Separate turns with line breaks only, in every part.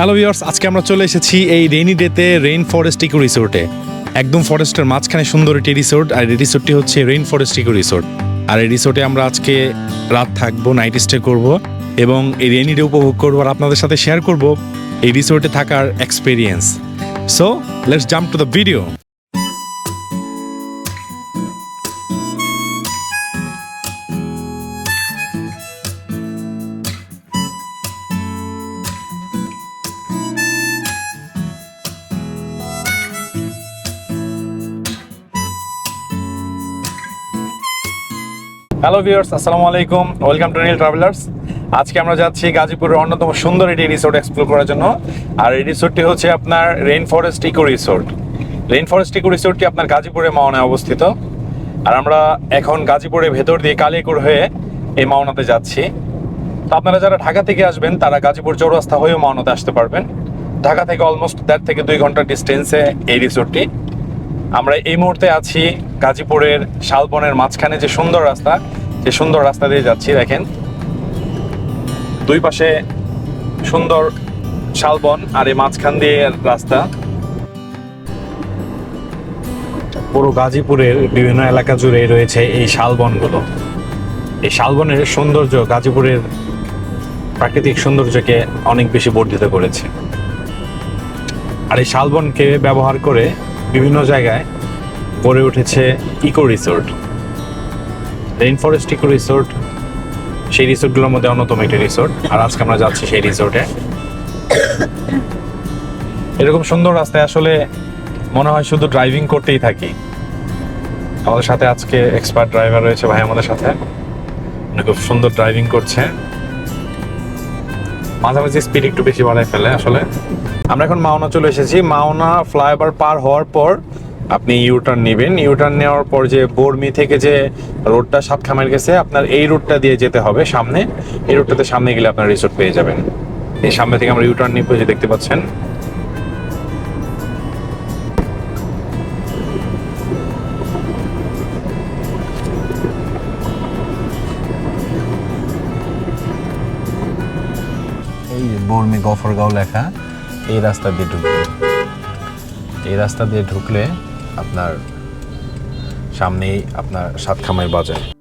Hello viewers আজকে আমরা চলে এসেছি এই রেইনি ডেতে রেইন ফরেস্ট ইকো রিসোর্টে একদম ফরেস্টের মাঝখানে সুন্দর একটি রিসোর্ট আর এই রিসোর্টটি হচ্ছে রেইন ফরেস্ট ইকো রিসোর্ট আর এই রিসোর্টে আমরা আজকে রাত থাকব নাইট স্টে করব, এবং এই রেইনি ডে উপভোগ করব আর আপনাদের সাথে শেয়ার করব এই রিসোর্টে থাকার experience so let's jump to the video hello viewers আসসালামু আলাইকুম। ওয়েলকাম টু নীল ট্রাভেলার্স আজকে আমরা যাচ্ছি গাজীপুরের অন্যতম সুন্দর একটি রিসোর্ট এক্সপ্লোর করার জন্য। আর এই রিসোর্টটি হচ্ছে আপনার rain forest eco resort rain forest eco রিসোর্টটি আপনার গাজীপুরের মাওনায় অবস্থিত। আর আমরা এখন গাজীপুরের ভেতর দিয়ে কালিয়াকুর হয়ে এই মাওনাতে যাচ্ছি। তো আপনারা যারা ঢাকা থেকে আসবেন, তারা গাজীপুর চৌরাস্তা হয়েও মাওনাতে আসতে পারবেন। ঢাকা থেকে অলমোস্ট দেড় থেকে দুই ঘণ্টার ডিস্টেন্সে এই রিসোর্টটি আমরা এই মুহূর্তে আছি গাজীপুরের শালবনের মাঝখানে যে সুন্দর রাস্তা, যে সুন্দর রাস্তা দিয়ে যাচ্ছি, দেখেন। দুই পাশে সুন্দর শালবন আর এই মাঝখান দিয়ে রাস্তা। পুরো গাজীপুরের বিভিন্ন এলাকা জুড়ে রয়েছে এই শালবনগুলো। এই শালবনের সৌন্দর্য গাজীপুরের প্রাকৃতিক সৌন্দর্যকে অনেক বেশি বর্ধিত করেছে। আর এই শালবনকে ব্যবহার করে বিভিন্ন জায়গায় গড়ে উঠেছে eco resort rain forest eco resort সেই রিসোর্টগুলোর মধ্যে অন্যতম একটি রিসোর্ট আর আজকে আমরা যাচ্ছি সেই রিসোর্টে এরকম সুন্দর রাস্তায় আসলে মনে হয় শুধু ড্রাইভিং করতেই থাকি। আমাদের সাথে আজকে এক্সপার্ট ড্রাইভার রয়েছে ভাই আমাদের সাথে। খুব সুন্দর ড্রাইভিং করছে। মাঝামাঝি স্পিড একটু বেশি বাড়ায় ফেলে আসলে। আমরা এখন মাওনা চলে এসেছি। মাওনা ফ্লাইওভার পার হওয়ার পর আপনি ইউটার্ন নেবেন। ইউটার্ন নেওয়ার পর যে বর্মি থেকে যে রোডটা সাতখামের গেছে, আপনার এই রুটটা দিয়ে যেতে হবে সামনে। এই রুটটাতে সামনে গেলে আপনার রিসোর্ট পেয়ে যাবেন। এই সামনে থেকে আমরা ইউটার্ন নিব যে দেখতে পাচ্ছেন। বর্মি গফরগাঁও লেখা, এই রাস্তা দিয়ে ঢুকবে। এই রাস্তা দিয়ে ঢুকলে আপনার সামনেই আপনার সাতখামাই বাজার।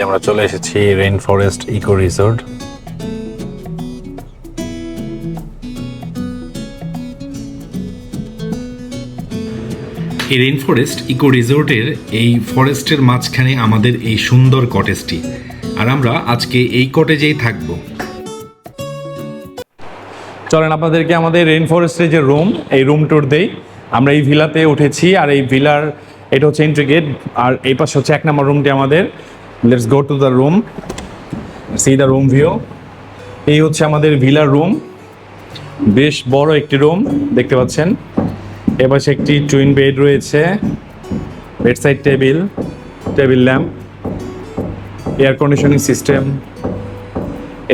যে আমরা চলে এসেছি রেইন ফরেস্ট ইকো রিসোর্ট এই রেইন ফরেস্ট ইকো রিসোর্টের এই ফরেস্টের মাঝখানে আমাদের এই সুন্দর কটেজটি আর আমরা আজকে এই কটেজেই থাকব। চলেন আপনাদেরকে আমাদের রেইন ফরেস্টের যে রুম এই রুম ট্যুর দেই। আমরা এই ভিলাতে উঠেছি আর এই ভিলার এটা হচ্ছে এন্ট্রি গেট আর এই পাশে হচ্ছে এক নম্বর রুমটি আমাদের। Let's go to the room see the room view এই হচ্ছে আমাদের ভিলার রুম বেশ বড় একটি রুম দেখতে পাচ্ছেন। এপাশে একটি টুইন বেড রয়েছে। Bed side table table lamp air conditioning system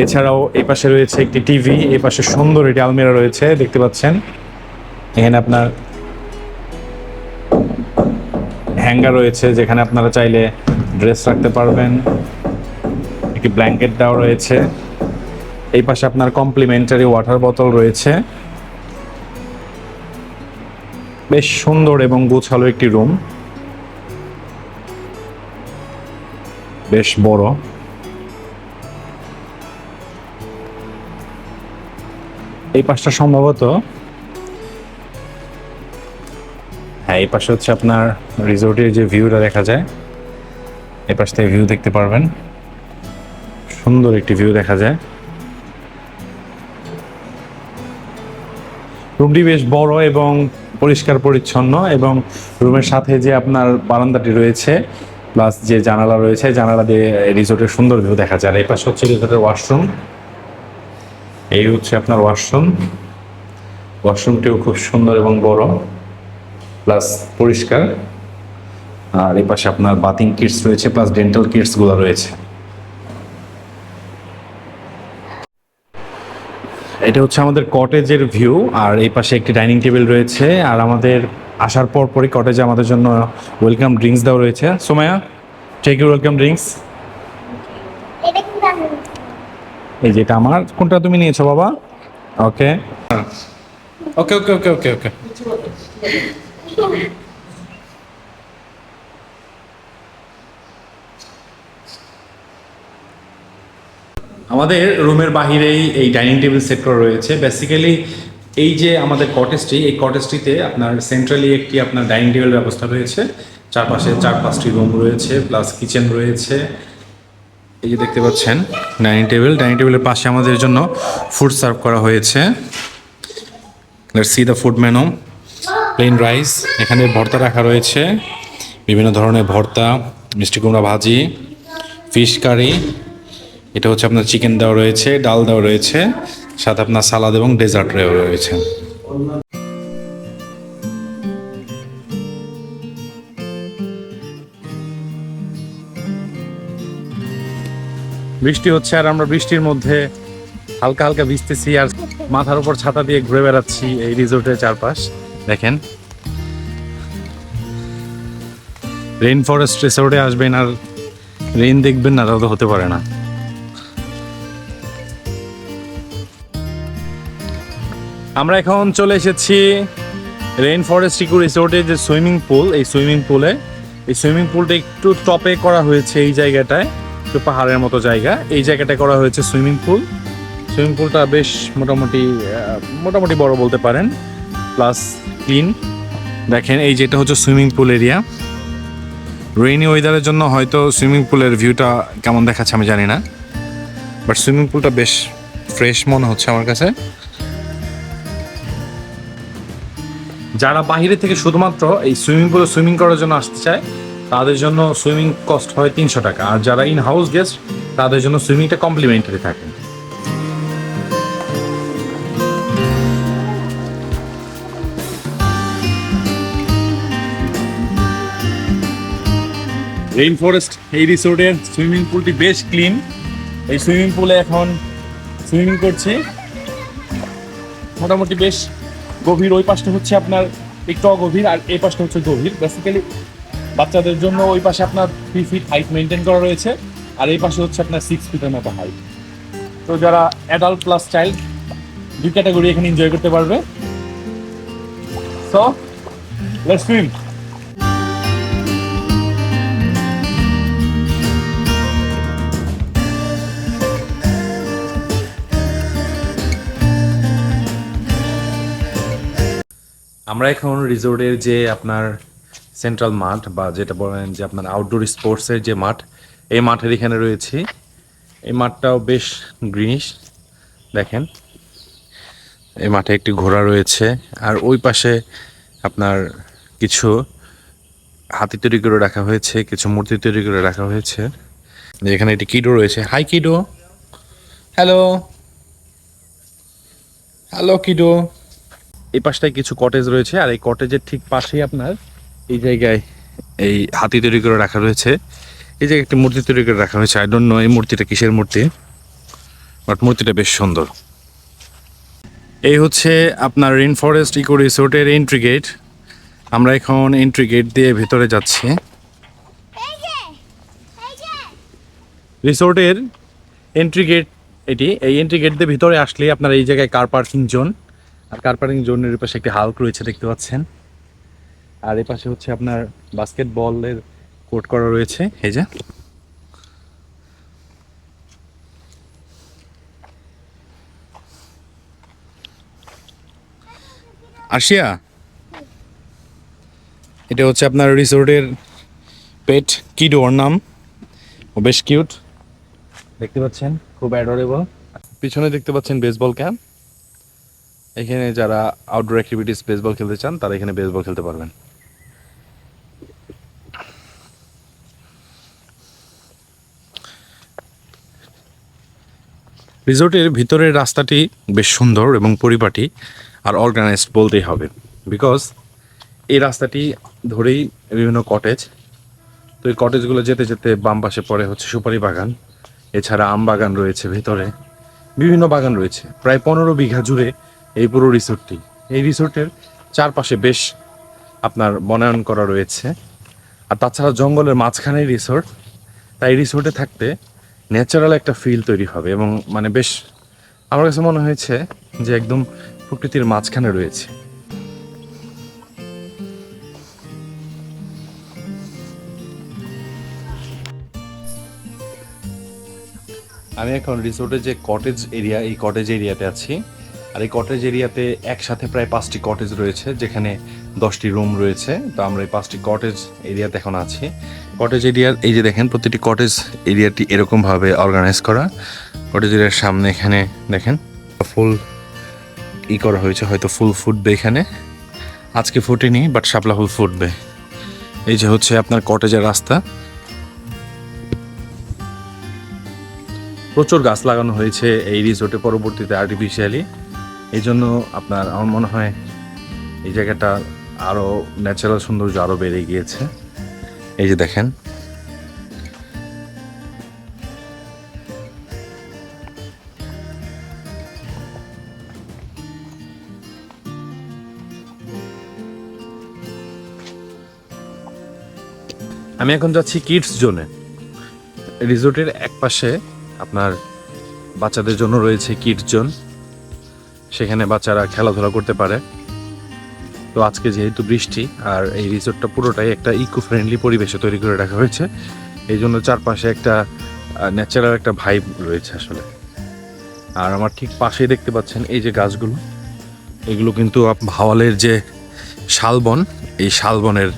এছাড়াও এই পাশে রয়েছে একটি টিভি এই পাশে সুন্দর একটি আলমিরা রয়েছে, দেখতে পাচ্ছেন। এখানে আপনার হ্যাঙ্গার রয়েছে, যেখানে আপনারা চাইলে ড্রেস রাখতে পারবেন, একটি ব্ল্যাঙ্কেট দেওয়া রয়েছে। এই পাশে আপনার কমপ্লিমেন্টারি ওয়াটার বোতল রয়েছে। বেশ সুন্দর এবং গোছালো একটি রুম বেশ বড়। এই পাশটা সম্ভবত হ্যাঁ এই পাশে হচ্ছে আপনার রিসোর্টের যে ভিউটা দেখা যায়। এই পাশ থেকে ভিউ দেখতে পারবেন। সুন্দর একটি ভিউ দেখা যায়। রুমটি বেশ বড় এবং পরিষ্কার পরিচ্ছন্ন এবং রুমের সাথে যে আপনার বারান্দাটি রয়েছে প্লাস যে জানালা রয়েছে জানালা দিয়ে রিসোর্টের সুন্দর ভিউ দেখা যায়। এই পাশে হচ্ছে রিসোর্টের ওয়াশরুম এই হচ্ছে আপনার ওয়াশরুম ওয়াশরুমটিও খুব সুন্দর এবং বড় প্লাস পরিষ্কার। আর এই পাশে আপনার বাথিং কিটস রয়েছে প্লাস ডেন্টাল কিটসগুলো রয়েছে। এটা হচ্ছে আমাদের কটেজের ভিউ আর এই পাশে একটি ডাইনিং টেবিল রয়েছে আর আমাদের আসার পর পরই কটেজে আমাদের জন্য ওয়েলকাম ড্রিঙ্কস দেওয়া রয়েছে। Somaya take you welcome drinks এই যে এটা আমার কোনটা তুমি নিয়েছো বাবা? ওকে ওকে ওকে ওকে ওকে ওকে আমাদের রুমের বাহিরেই এই ডাইনিং টেবিল সেট করা রয়েছে। বেসিক্যালি এই যে আমাদের কটেজটি, এই কটেজটিতে আপনার সেন্ট্রালি একটি আপনার ডাইনিং টেবিল ব্যবস্থা রয়েছে। চারপাশে চার পাঁচটি রুম রয়েছে প্লাস কিচেন রয়েছে। এই যে দেখতে পাচ্ছেন, ডাইনিং টেবিল। ডাইনিং টেবিলের পাশে আমাদের জন্য ফুড সার্ভ করা হয়েছে। Let's see the food menu plain rice এখানে ভর্তা রাখা রয়েছে। বিভিন্ন ধরনের ভর্তা, মিষ্টি কুমড়া ভাজি ফিশ কারি এটা হচ্ছে আপনার চিকেন দেওয়া রয়েছে, ডাল দেওয়া রয়েছে, সাথে আপনার সালাদ এবং ডেজার্ট রয়েছে। বৃষ্টি হচ্ছে আর আমরা বৃষ্টির মধ্যে হালকা হালকা ভিজতেছি আর মাথার উপর ছাতা দিয়ে ঘুরে বেড়াচ্ছি এই রিসোর্টের চারপাশ। দেখেন। রেইন ফরেস্ট রিসোর্টে আসবেন আর রেইন দেখবেন না তা তো হতে পারে না। আমরা এখন চলে এসেছি রেইন ফরেস্ট ইকো রিসোর্টের যে সুইমিং পুল, এই সুইমিং পুলে। এই সুইমিং পুলটা একটু টপে করা হয়েছে এই জায়গাটায়, একটু পাহাড়ের মতো জায়গা। এই জায়গাটায় করা হয়েছে সুইমিং পুল। সুইমিং পুলটা বেশ মোটামুটি মোটামুটি বড় বলতে পারেন, প্লাস ক্লিন। দেখেন, এই যেটা হচ্ছে সুইমিং পুল এরিয়া। রেইনি ওয়েদারের জন্য হয়তো সুইমিং পুলের ভিউটা কেমন দেখাচ্ছে আমি জানি না। বাট সুইমিং পুলটা বেশ ফ্রেশ মনে হচ্ছে আমার কাছে। যারা বাইরে থেকে শুধুমাত্র এই সুইমিং পুলে সুইমিং করার জন্য আসতে চায়, তাদের জন্য সুইমিং কস্ট হয় তিনশো টাকা। আর যারা ইন হাউস গেস্ট তাদের জন্য সুইমিংটা কমপ্লিমেন্টারি থাকে। রেইন ফরেস্ট এই রিসোর্টের সুইমিং পুলটি বেশ ক্লিন এই সুইমিং পুলে এখন সুইমিং করছি। মোটামুটি বেশ গভীর, ওই পাশটা হচ্ছে আপনার একটু অগভীর আর এই পাশটা হচ্ছে গভীর। বেসিক্যালি বাচ্চাদের জন্য ওই পাশে আপনার থ্রি ফিট হাইট মেনটেন করা রয়েছে আর এই পাশে হচ্ছে আপনার সিক্স ফিটের মতো হাইট তো যারা অ্যাডাল্ট প্লাস চাইল্ড দুই ক্যাটাগরি এখানে এনজয় করতে পারবে। সো লেটস সুইম আমরা এখন রিসোর্টের যে আপনার সেন্ট্রাল মাঠ বা যেটা বলেন যে আপনার আউটডোর স্পোর্টসের যে মাঠ, এই মাঠের এখানে রয়েছে। এই মাঠটাও বেশ গ্রিনিশ দেখেন। এই মাঠে একটি ঘোড়া রয়েছে আর ওই পাশে আপনার কিছু হাতি তৈরি করে রাখা হয়েছে, কিছু মূর্তি তৈরি করে রাখা হয়েছে। এখানে একটি কিডো রয়েছে। Hi kiddo. Hello hello kiddo. এই পাশটায় কিছু কটেজ রয়েছে, আর এই কটেজের ঠিক পাশেই আপনার এই জায়গায় এই হাতি তৈরি করে রাখা রয়েছে। এই জায়গায় একটি মূর্তি তৈরি করে রাখা হয়েছে আই ডোন্ট নো এই মূর্তিটা কিসের মূর্তি বাট মূর্তিটা বেশ সুন্দর। এই হচ্ছে আপনার রেন ফরেস্ট ইকো রিসোর্টের এন্ট্রি গেট আমরা এখন এন্ট্রি গেট দিয়ে ভেতরে যাচ্ছি। রিসোর্টের এন্ট্রি গেট এটি, এই এন্ট্রি গেট দিয়ে ভিতরে আসলে আপনার এই জায়গায় কার পার্কিং জোন আর কার পার্কিং জোনের পাশে একটি হাল্ক রয়েছে দেখতে পাচ্ছেন। আর এই পাশে হচ্ছে আপনার বাস্কেটবলের কোর্ট করা রয়েছে, এই যে। আশিয়া, এটা হচ্ছে আপনার রিসোর্টের পেট কিডোর নাম। ও বেশ কিউট। দেখতে পাচ্ছেন, খুব অ্যাডোরেবল। পিছনে দেখতে পাচ্ছেন বেসবল ক্যাম্প এখানে যারা আউটডোর অ্যাক্টিভিটিস বেসবল খেলতে চান, তারা এখানে বেসবল খেলতে পারবেন। রিসোর্টের ভিতরের রাস্তাটি বেশ সুন্দর এবং পরিপাটি আর অর্গানাইজড বলতেই হবে। বিকজ এই রাস্তাটি ধরেই বিভিন্ন কটেজ তো এই কটেজগুলো যেতে যেতে বাম পাশে পড়ে হচ্ছে সুপারি বাগান। এছাড়া আম বাগান রয়েছে ভেতরে। বিভিন্ন বাগান রয়েছে। প্রায় পনেরো বিঘা জুড়ে এই পুরো রিসোর্টটি। এই রিসোর্টের চারপাশে বেশ আপনার বনায়ন করা রয়েছে। আর তাছাড়া জঙ্গলের মাঝখানে রিসোর্ট। তাই রিসোর্টে থাকতে ন্যাচারাল একটা ফিল তৈরি হবে এবং মানে বেশ আমার কাছে মনে হয়েছে যে একদম প্রকৃতির মাঝখানে রয়েছে। আমি এখন রিসোর্টের যে কটেজ এরিয়া এই কটেজ এরিয়াতে আছি। আর এই কটেজ এরিয়াতে একসাথে প্রায় পাঁচটি কটেজ রয়েছে, যেখানে দশটি রুম রয়েছে। তো আমরা এই পাঁচটি কটেজ এরিয়াতে এখন আছি। কটেজ এরিয়ার এই যে দেখেন, প্রতিটি কটেজ এরিয়াটি এরকমভাবে অর্গানাইজ করা। কটেজ এরিয়ার সামনে এখানে দেখেন ফুল ই করা হয়েছে, হয়তো ফুল ফুটবে এখানে। আজকে ফুটেনি বাট শাপলা ফুল ফুটবে। এই যে হচ্ছে আপনার কটেজের রাস্তা। প্রচুর গাছ লাগানো হয়েছে এই রিসোর্টে পরবর্তীতে আর্টিফিশিয়ালি এই জন্য আপনার আমার মনে হয় এই জায়গাটা আরও ন্যাচারাল সৌন্দর্য আরও বেড়ে গিয়েছে। এই যে দেখেন। আমি এখন যাচ্ছি কিডস জোনে রিসোর্টের এক পাশে আপনার বাচ্চাদের জন্য রয়েছে কিডস জোন সেখানে বাচ্চারা খেলাধুলা করতে পারে। তো আজকে যেহেতু বৃষ্টি, আর এই রিসোর্টটা পুরোটাই একটা ইকো ফ্রেন্ডলি পরিবেশে তৈরি করে রাখা হয়েছে এই জন্য চারপাশে একটা ন্যাচারাল একটা ভাইব রয়েছে আসলে। আর আমার ঠিক পাশেই দেখতে পাচ্ছেন এই যে গাছগুলো, এগুলো কিন্তু ভাওয়ালের যে শালবন, এই শালবনের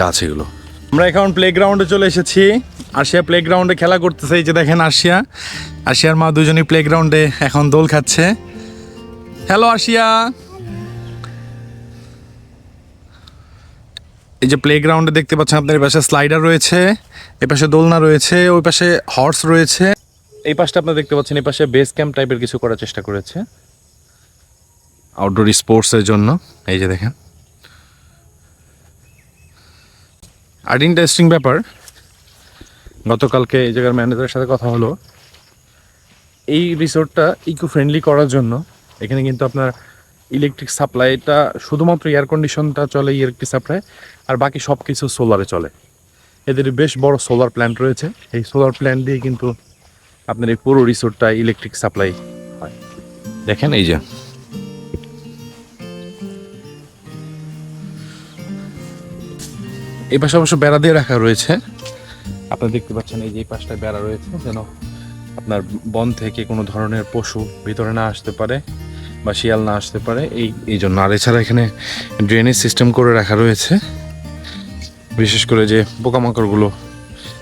গাছ এগুলো। আমরা এখন প্লেগ্রাউন্ডে চলে এসেছি। আরশিয়া প্লেগ্রাউন্ডে খেলা করতেছে, এই যে দেখেন আরশিয়া। আরশিয়ার মা দুজনই প্লেগ্রাউন্ডে এখন দোল খাচ্ছে। হ্যালো আশিয়া এই যে প্লেগ্রাউন্ডে দেখতে পাচ্ছেন আপনার এই পাশে স্লাইডার রয়েছে, এই পাশে দোলনা রয়েছে, ওই পাশে হর্স রয়েছে। এই পাশটা আপনারা দেখতে পাচ্ছেন, এই পাশে বেস ক্যাম্প টাইপের কিছু করার চেষ্টা করেছে। আউটডোর স্পোর্টসের জন্য, এই যে দেখেন। আর ইন্টারেস্টিং ব্যাপার, গতকালকে এই জায়গার ম্যানেজারের সাথে কথা হলো। এই রিসোর্টটা ইকো ফ্রেন্ডলি করার জন্য এখানে কিন্তু আপনার ইলেকট্রিক সাপ্লাইটা শুধুমাত্র এয়ার কন্ডিশনটা চলে ইলেকট্রিক সাপ্লাই আর বাকি সব কিছু সোলারে চলে। এদের বেশ বড় সোলার প্ল্যান্ট রয়েছে। এই সোলার প্ল্যান্ট দিয়ে কিন্তু আপনার এই পুরো রিসোর্টটা ইলেকট্রিক সাপ্লাই হয়। দেখেন এই যে। এই পাশে অবশ্য বেড়া দিয়ে রাখা রয়েছে। আপনারা দেখতে পাচ্ছেন এই যে এই পাশটায় বেড়া রয়েছে, যেন আপনার বন থেকে কোনো ধরনের পশু ভিতরে না আসতে পারে। বা শিয়াল না আসতে পারে। এই এই জন্য। আর এছাড়া এখানে ড্রেনেজ সিস্টেম করে রাখা রয়েছে। বিশেষ করে যে পোকামাকড়গুলো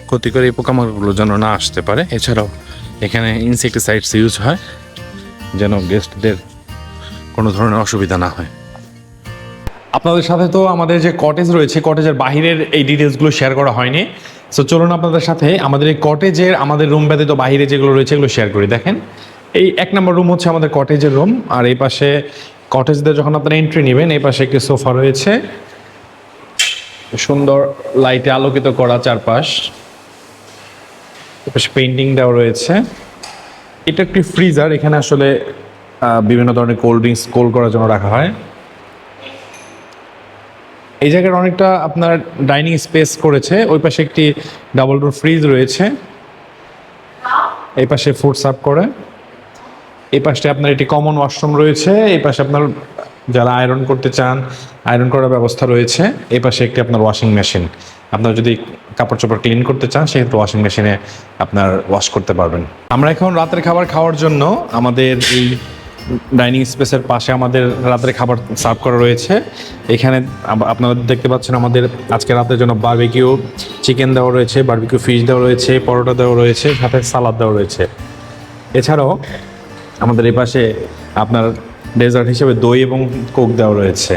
ক্ষতি করে এই পোকামাকড়গুলো যেন না আসতে পারে। এছাড়াও এখানে ইনসেক্টিসাইডস ইউজ হয়, যেন গেস্টদের কোনো ধরনের অসুবিধা না হয়। আপনাদের সাথে তো আমাদের যে কটেজ রয়েছে কটেজের বাহিরের এই ডিটেলসগুলো শেয়ার করা হয়নি। সো চলুন আপনাদের সাথে আমাদের এই কটেজের আমাদের রুম ব্যতীত বাহিরে যেগুলো রয়েছে, এগুলো শেয়ার করি। দেখেন এই এক নম্বর রুম হচ্ছে আমাদের কটেজের রুম আর এই পাশে কটেজদের যখন আপনারা এন্ট্রি নেবেন, এই পাশে একটি সোফা রয়েছে। সুন্দর লাইটে আলোকিত করা চারপাশ। এপাশে পেন্টিং দেওয়া রয়েছে। এটা একটি ফ্রিজার এখানে আসলে বিভিন্ন ধরনের কোল্ড ড্রিঙ্কস কোল্ড করার জন্য রাখা হয়। এই জায়গার অনেকটা আপনার ডাইনিং স্পেস করেছে। ওই পাশে একটি ডাবল ডোর ফ্রিজ রয়েছে। এই পাশে ফুড সার্ভ করে। এই পাশে আপনার একটি কমন ওয়াশরুম রয়েছে এই পাশে আপনার যারা আয়রন করতে চান আয়রন করার ব্যবস্থা রয়েছে এই পাশে একটি আপনার ওয়াশিং মেশিন আপনার যদি কাপড় চোপড় ক্লিন করতে চান, সেক্ষেত্রে ওয়াশিং মেশিনে আপনার ওয়াশ করতে পারবেন। আমরা এখন রাতের খাবার খাওয়ার জন্য আমাদের এই ডাইনিং স্পেসের পাশে আমাদের রাতের খাবার সার্ভ করা রয়েছে। এখানে আপনারা দেখতে পাচ্ছেন আমাদের আজকে রাতের জন্য বারবিকিউ চিকেন দেওয়া রয়েছে বারবিকিউ ফিশ দেওয়া রয়েছে, পরোটা দেওয়া রয়েছে, সাথে সালাদ দেওয়া রয়েছে। এছাড়াও আমাদের এই পাশে আপনার ডেজার্ট হিসেবে দই এবং কোক দেওয়া রয়েছে।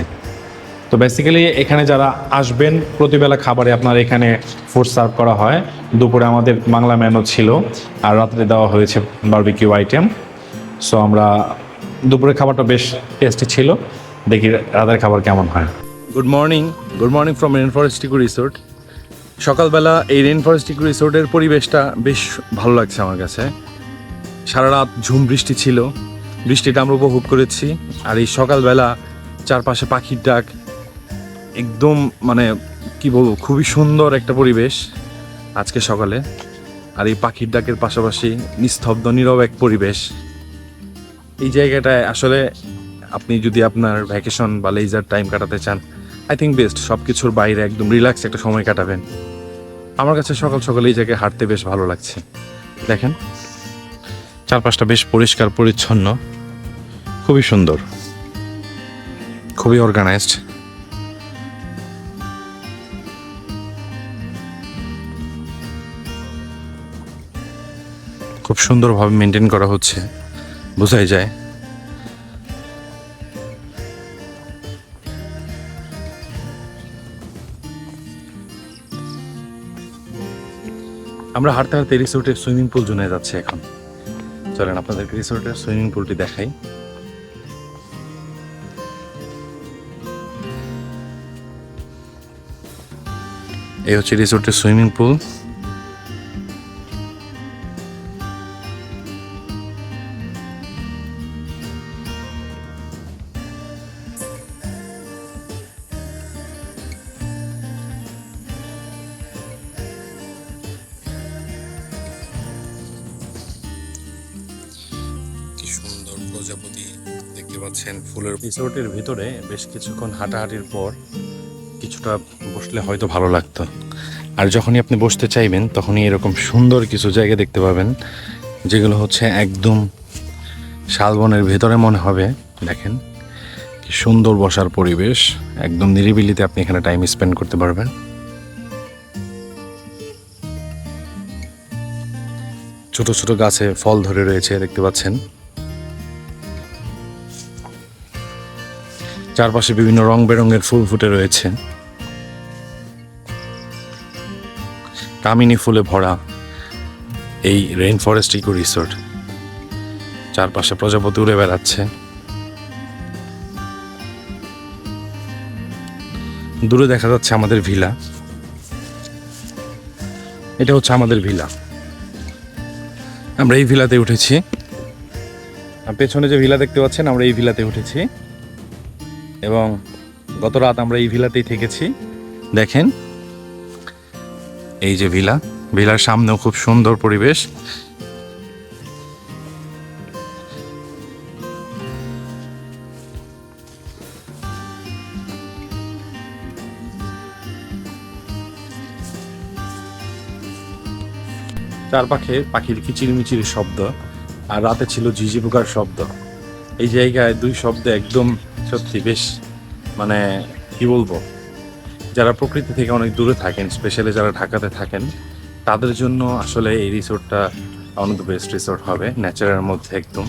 তো বেসিক্যালি এখানে যারা আসবেন, প্রতিবেলা খাবারে আপনার এখানে ফুড সার্ভ করা হয়। দুপুরে আমাদের বাংলা মেনু ছিল আর রাত্রে দেওয়া হয়েছে বারবিকিউ আইটেম সো আমরা দুপুরের খাবারটা বেশ টেস্টি ছিল। দেখি রাতের খাবার কেমন হয়। Good morning good morning from rain forest resort সকালবেলা এই রেন ফরেস্ট রিসোর্টের পরিবেশটা বেশ ভালো লাগছে আমার কাছে। সারা রাত ঝুম বৃষ্টি ছিল। বৃষ্টিটা আমরা উপভোগ করেছি। আর এই সকালবেলা চারপাশে পাখির ডাক। একদম মানে কি বলব, খুবই সুন্দর একটা পরিবেশ আজকে সকালে। আর এই পাখির ডাকের পাশাপাশি নিস্তব্ধ, নীরব এক পরিবেশ। এই জায়গাটায় আসলে আপনি যদি আপনার ভ্যাকেশন বা লেজার টাইম কাটাতে চান আই থিঙ্ক বেস্ট সব কিছুর বাইরে একদম রিল্যাক্স একটা সময় কাটাবেন। আমার কাছে সকাল সকাল এই জায়গায় হাঁটতে বেশ ভালো লাগছে। দেখেন। চারপাশটা বেশ পরিষ্কার, পরিচ্ছন্ন। খুবই সুন্দর। খুবই অর্গানাইজড খুব সুন্দরভাবে মেনটেন করা হচ্ছে। বোঝাই যায়। আমরা হাঁটতে হাঁটতে রিসোর্টের সুইমিং পুল জোনে যাচ্ছি এখন। চলেন আপনাদেরকে রিসোর্টের সুইমিং পুলটি দেখাই। এই হচ্ছে রিসোর্টের সুইমিং পুল। রিসোর্টের ভিতরে বেশ কিছুক্ষণ হাঁটাহাঁটির পর কিছুটা বসলে হয়তো ভালো লাগতো। আর যখনই আপনি বসতে চাইবেন, তখনই এরকম সুন্দর কিছু জায়গা দেখতে পাবেন, যেগুলো হচ্ছে একদম শালবনের ভেতরে মনে হবে। দেখেন, কি সুন্দর বসার পরিবেশ। একদম নিরিবিলিতে আপনি এখানে টাইম স্পেন্ড করতে পারবেন। ছোট ছোট গাছে ফল ধরে রয়েছে, দেখতে পাচ্ছেন। চারপাশে বিভিন্ন রং বেরঙের ফুল ফুটে রয়েছে। কামিনী ফুলে ভরা এই রেইন ফরেস্ট ইকো রিসোর্ট চারপাশে প্রজাপতি উড়ে বেড়াচ্ছে। দূরে দেখা যাচ্ছে আমাদের ভিলা। এটা হচ্ছে আমাদের ভিলা। আমরা এই ভিলাতে উঠেছি। পেছনে যে ভিলা দেখতে পাচ্ছেন, আমরা এই ভিলাতে উঠেছি। এবং গত রাত আমরা এই ভিলাতেই থেকেছি। দেখেন, এই যে ভিলা, ভিলার সামনেও খুব সুন্দর পরিবেশ। চারপাশে পাখির কিচিরমিচির শব্দ আর রাতে ছিল ঝিঝি পোকার শব্দ। এই জায়গায় দুই শব্দ একদম সত্যি বেশ মানে কি বলব, যারা প্রকৃতি থেকে অনেক দূরে থাকেন স্পেশালি যারা ঢাকাতে থাকেন, তাদের জন্য আসলে এই রিসোর্টটা অন দ্য বেস্ট রিসোর্ট হবে ন্যাচারের মধ্যে একদম।